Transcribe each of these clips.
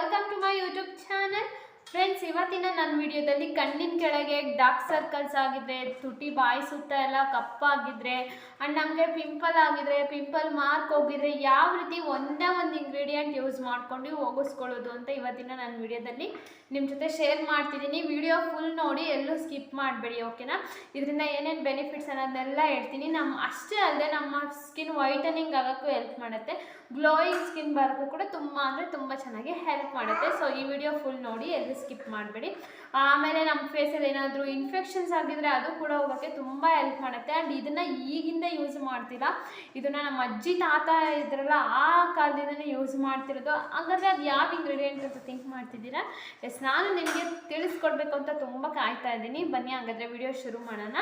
Welcome to my YouTube channel friends ಇವತ್ತಿನ ನನ್ನ ವಿಡಿಯೋದಲ್ಲಿ ಕಣ್ಣಿನ ಕೆಳಗೆ ಡಾರ್ಕ್ ಸರ್ಕಲ್ಸ್ ಆಗಿದ್ರೆ, ತುಟಿ ಬಾಯಿ ಸುತ್ತ ಎಲ್ಲ ಕಪ್ಪಾಗಿದ್ರೆ ಆ್ಯಂಡ್ ನಮಗೆ ಪಿಂಪಲ್ ಆಗಿದ್ರೆ ಪಿಂಪಲ್ ಮಾರ್ಕ್ ಹೋಗಿದ್ರೆ ಯಾವ ರೀತಿ ಒಂದೇ ಒಂದು ಇಂಗ್ರೀಡಿಯೆಂಟ್ ಯೂಸ್ ಮಾಡ್ಕೊಂಡು ಹೋಗಿಸ್ಕೊಳ್ಳೋದು ಅಂತ ಇವತ್ತಿನ ನನ್ನ ವಿಡಿಯೋದಲ್ಲಿ ನಿಮ್ಮ ಜೊತೆ ಶೇರ್ ಮಾಡ್ತಿದ್ದೀನಿ. ವಿಡಿಯೋ ಫುಲ್ ನೋಡಿ ಎಲ್ಲೂ ಸ್ಕಿಪ್ ಮಾಡಬೇಡಿ ಓಕೆನಾ ಇದರಿಂದ ಏನೇನು ಬೆನಿಫಿಟ್ಸ್ ಅನ್ನೋದನ್ನೆಲ್ಲ ಹೇಳ್ತೀನಿ. ನಮ್ಮ ಅಷ್ಟೇ ಅಲ್ಲದೆ ನಮ್ಮ ಸ್ಕಿನ್ ವೈಟನಿಂಗ್ ಆಗೋಕ್ಕೂ ಹೆಲ್ಪ್ ಮಾಡುತ್ತೆ. ಗ್ಲೋಯಿಂಗ್ ಸ್ಕಿನ್ ಬರೋಕ್ಕೂ ಕೂಡ ತುಂಬ ಅಂದರೆ ತುಂಬ ಚೆನ್ನಾಗಿ ಹೆಲ್ಪ್ ಮಾಡುತ್ತೆ. ಸೊ ಈ ವಿಡಿಯೋ ಫುಲ್ ನೋಡಿ ಎಲ್ಲೂ ಸ್ಕಿಪ್ ಮಾಡಬೇಡಿ. ಆಮೇಲೆ ನಮ್ಮ ಫೇಸಲ್ಲಿ ಏನಾದರೂ ಇನ್ಫೆಕ್ಷನ್ಸ್ ಆಗಿದ್ರೆ ಅದು ಕೂಡ ಹೋಗೋಕ್ಕೆ ತುಂಬ ಹೆಲ್ಪ್ ಮಾಡುತ್ತೆ. ಆ್ಯಂಡ್ ಇದನ್ನು ಈಗಿಂದ ಯೂಸ್ ಮಾಡ್ತಿಲ್ಲ ಇದನ್ನು ನಮ್ಮ ಅಜ್ಜಿ, ತಾತ ಇದ್ರಲ್ಲ ಆ ಕಾಲದಿಂದನೇ ಯೂಸ್ ಮಾಡ್ತಿರೋದು. ಹಾಗಾದರೆ ಅದು ಯಾವ ಇಂಗ್ರೀಡಿಯೆಂಟ್ ಅಂತ ಥಿಂಕ್ ಮಾಡ್ತಿದ್ದೀರಾ? ಎಸ್ ನಾನು ನಿಮಗೆ ತಿಳಿಸ್ಕೊಡ್ಬೇಕು ಅಂತ ತುಂಬ ಕಾಯ್ತಾ ಇದ್ದೀನಿ. ಬನ್ನಿ ಹಾಗಾದರೆ ವಿಡಿಯೋ ಶುರು ಮಾಡೋಣ.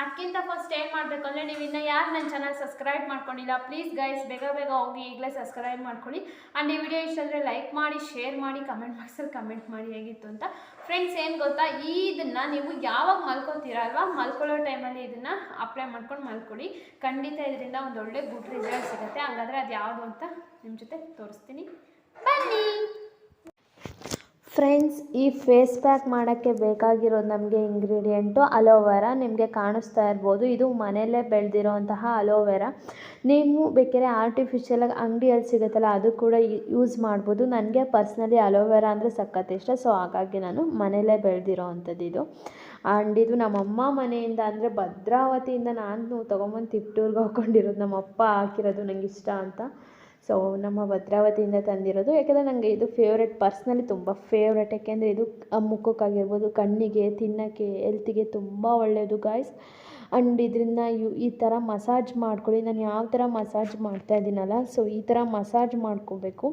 ಅದಕ್ಕಿಂತ ಫಸ್ಟ್ ಏನು ಮಾಡಬೇಕು ಅಂದರೆ ನೀವು ಇನ್ನೂ ಯಾರು ನನ್ನ ಚಾನಲ್ ಸಬ್ಸ್ಕ್ರೈಬ್ ಮಾಡ್ಕೊಂಡಿಲ್ಲ ಪ್ಲೀಸ್ ಗೈಸ್ ಬೇಗ ಬೇಗ ಹೋಗಿ ಈಗಲೇ ಸಬ್ಸ್ಕ್ರೈಬ್ ಮಾಡ್ಕೊಳ್ಳಿ. ಆ್ಯಂಡ್ ಈ ವಿಡಿಯೋ ಇಷ್ಟ ಆದರೆ ಲೈಕ್ ಮಾಡಿ ಶೇರ್ ಮಾಡಿ ಕಮೆಂಟ್ ಬಾಕ್ಸಲ್ಲಿ ಕಮೆಂಟ್ ಮಾಡಿ, ಹೇಗಿತ್ತು? ಅಂತ. ಫ್ರೆಂಡ್ಸ್ ಏನು ಗೊತ್ತಾ? ಇದನ್ನು ನೀವು ಯಾವಾಗ ಮಲ್ಕೊತೀರಾ ಅಲ್ವಾ? ಮಲ್ಕೊಳ್ಳೋ ಟೈಮಲ್ಲಿ ಇದನ್ನು ಅಪ್ಲೈ ಮಾಡ್ಕೊಂಡು ಮಲ್ಕೊಳ್ಳಿ. ಖಂಡಿತ ಇದರಿಂದ ಒಂದು ಒಳ್ಳೆ ಗುಡ್ ರಿಸಲ್ಟ್ ಸಿಗುತ್ತೆ. ಹಾಗಾದರೆ ಅದು ಯಾವುದು ಅಂತ ನಿಮ್ಮ ಜೊತೆ ತೋರಿಸ್ತೀನಿ. ಬನ್ನಿ! ಫ್ರೆಂಡ್ಸ್, ಈ ಫೇಸ್ ಪ್ಯಾಕ್ ಮಾಡೋಕ್ಕೆ ಬೇಕಾಗಿರೋದು ನಮಗೆ ಇಂಗ್ರೀಡಿಯೆಂಟು ಅಲೋವೆರಾ ನಿಮಗೆ ಕಾಣಿಸ್ತಾ ಇರ್ಬೋದು. ಇದು ಮನೆಯಲ್ಲೇ ಬೆಳೆದಿರೋಂತಹ ಅಲೋವೆರಾ. ನೀವು ಬೇಕಾದ್ರೆ ಆರ್ಟಿಫಿಷಿಯಲಾಗಿ ಅಂಗಡಿಯಲ್ಲಿ ಸಿಗುತ್ತಲ್ಲ, ಅದು ಕೂಡ ಯೂಸ್ ಮಾಡ್ಬೋದು. ನನಗೆ ಪರ್ಸ್ನಲಿ ಅಲೋವೆರಾ ಅಂದರೆ ಸಖತ್ ಇಷ್ಟ ಸೊ ಹಾಗಾಗಿ ನಾನು ಮನೆಯಲ್ಲೇ ಬೆಳೆದಿರೋ ಅಂಥದ್ದು ಇದು. ಆ್ಯಂಡ್ ಇದು ನಮ್ಮಮ್ಮ ಮನೆಯಿಂದ ಅಂದರೆ ಭದ್ರಾವತಿಯಿಂದ ನಾನು ತೊಗೊಂಬಂದು ತಿಪ್ಟೂರ್ಗೆ ಹಾಕ್ಕೊಂಡಿರೋದು ನಮ್ಮಪ್ಪ ಹಾಕಿರೋದು ನಂಗೆ ಇಷ್ಟ ಅಂತ. ಸೊ ನಮ್ಮ ಭದ್ರಾವತಿಯಿಂದ ತಂದಿರೋದು. ಯಾಕೆಂದರೆ ನನಗೆ ಇದು ಫೇವ್ರೆಟ್ ಪರ್ಸ್ನಲಿ ತುಂಬ ಫೇವ್ರೆಟ್ ಯಾಕೆಂದರೆ ಇದು ಮುಖಕ್ಕಾಗಿರ್ಬೋದು, ಕಣ್ಣಿಗೆ, ತಿನ್ನೋಕ್ಕೆ ಹೆಲ್ತಿಗೆ ತುಂಬ ಒಳ್ಳೆಯದು ಗಾಯ್ಸ್ ಆ್ಯಂಡ್ ಇದರಿಂದ ಯು, ಈ ಥರ ಮಸಾಜ್ ಮಾಡ್ಕೊಳ್ಳಿ. ನಾನು ಯಾವ ಥರ ಮಸಾಜ್ ಮಾಡ್ತಾ ಇದ್ದೀನಲ್ಲ ಸೊ ಈ ಥರ ಮಸಾಜ್ ಮಾಡ್ಕೋಬೇಕು.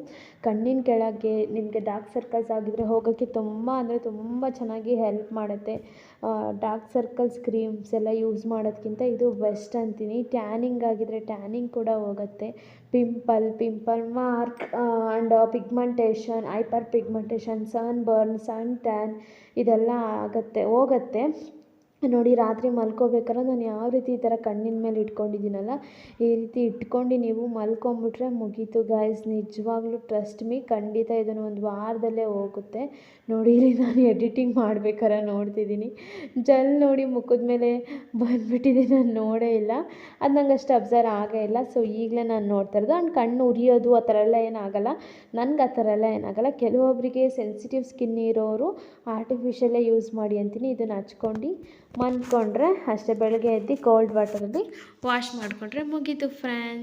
ಕಣ್ಣಿನ ಕೆಳಗೆ, ನಿಮಗೆ ಡಾರ್ಕ್ ಸರ್ಕಲ್ಸ್ ಆಗಿದ್ರೆ ಹೋಗೋಕ್ಕೆ ತುಂಬ, ಅಂದರೆ ತುಂಬ ಚೆನ್ನಾಗಿ ಹೆಲ್ಪ್ ಮಾಡುತ್ತೆ. ಡಾರ್ಕ್ ಸರ್ಕಲ್ಸ್ ಕ್ರೀಮ್ಸ್ ಎಲ್ಲ ಯೂಸ್ ಮಾಡೋದಕ್ಕಿಂತ ಇದು ಬೆಸ್ಟ್ ಅಂತೀನಿ. ಟ್ಯಾನಿಂಗ್ ಆಗಿದ್ರೆ ಟ್ಯಾನಿಂಗ್ ಕೂಡ ಹೋಗುತ್ತೆ. Pimple pimple mark and pigmentation hyperpigmentation sunburn sun tan ಇದೆಲ್ಲ ಆಗುತ್ತೆ ಹೋಗುತ್ತೆ. ನೋಡಿ ರಾತ್ರಿ ಮಲ್ಕೋಬೇಕಾದ್ರೆ ನಾನು ಯಾವ ರೀತಿ ಈ ಥರ ಕಣ್ಣಿನ ಮೇಲೆ ಇಟ್ಕೊಂಡಿದ್ದೀನಲ್ಲ, ಈ ರೀತಿ ಇಟ್ಕೊಂಡು ನೀವು ಮಲ್ಕೊಂಬಿಟ್ರೆ ಮುಗೀತು ಗಾಯ್ಸ್ ನಿಜವಾಗ್ಲೂ ಟ್ರಸ್ಟ್ ಮೀ ಖಂಡಿತ ಇದನ್ನು ಒಂದು ವಾರದಲ್ಲೇ ಹೋಗುತ್ತೆ. ನೋಡಿ ಇಲ್ಲಿ ನಾನು ಎಡಿಟಿಂಗ್ ಮಾಡ್ಬೇಕಾರೆ ನೋಡ್ತಿದ್ದೀನಿ. ಜಲ್ ನೋಡಿ ಮುಖದ ಮೇಲೆ ಬಂದುಬಿಟ್ಟಿದೆ, ನಾನು ನೋಡೇ ಇಲ್ಲ. ಅದು ನಂಗೆ ಅಷ್ಟು ಅಬ್ಸರ್ವ್ ಆಗೇ ಇಲ್ಲ. ಸೊ ಈಗಲೇ ನಾನು ನೋಡ್ತಾ ಇರೋದು. ಆ್ಯಂಡ್ ಕಣ್ಣು ಉರಿಯೋದು ಆ ಥರ ಎಲ್ಲ ಏನಾಗಲ್ಲ. ನನಗೆ ಆ ಥರ ಎಲ್ಲ ಏನಾಗಲ್ಲ. ಕೆಲವೊಬ್ಬರಿಗೆ ಸೆನ್ಸಿಟಿವ್ ಸ್ಕಿನ್ ಇರೋರು ಆರ್ಟಿಫಿಷಿಯಲ್ಲೇ ಯೂಸ್ ಮಾಡಿ ಅಂತೀನಿ. ಇದನ್ನು ಹಚ್ಕೊಂಡು ಮನ್ಕೊಂಡ್ರೆ ಅಷ್ಟೇ ಬೆಳಗ್ಗೆ ಎದ್ದು ಕೋಲ್ಡ್ ವಾಟರಲ್ಲಿ ವಾಶ್ ಮಾಡಿಕೊಂಡ್ರೆ ಮುಗೀತು ಫ್ರೆಂಡ್ಸ್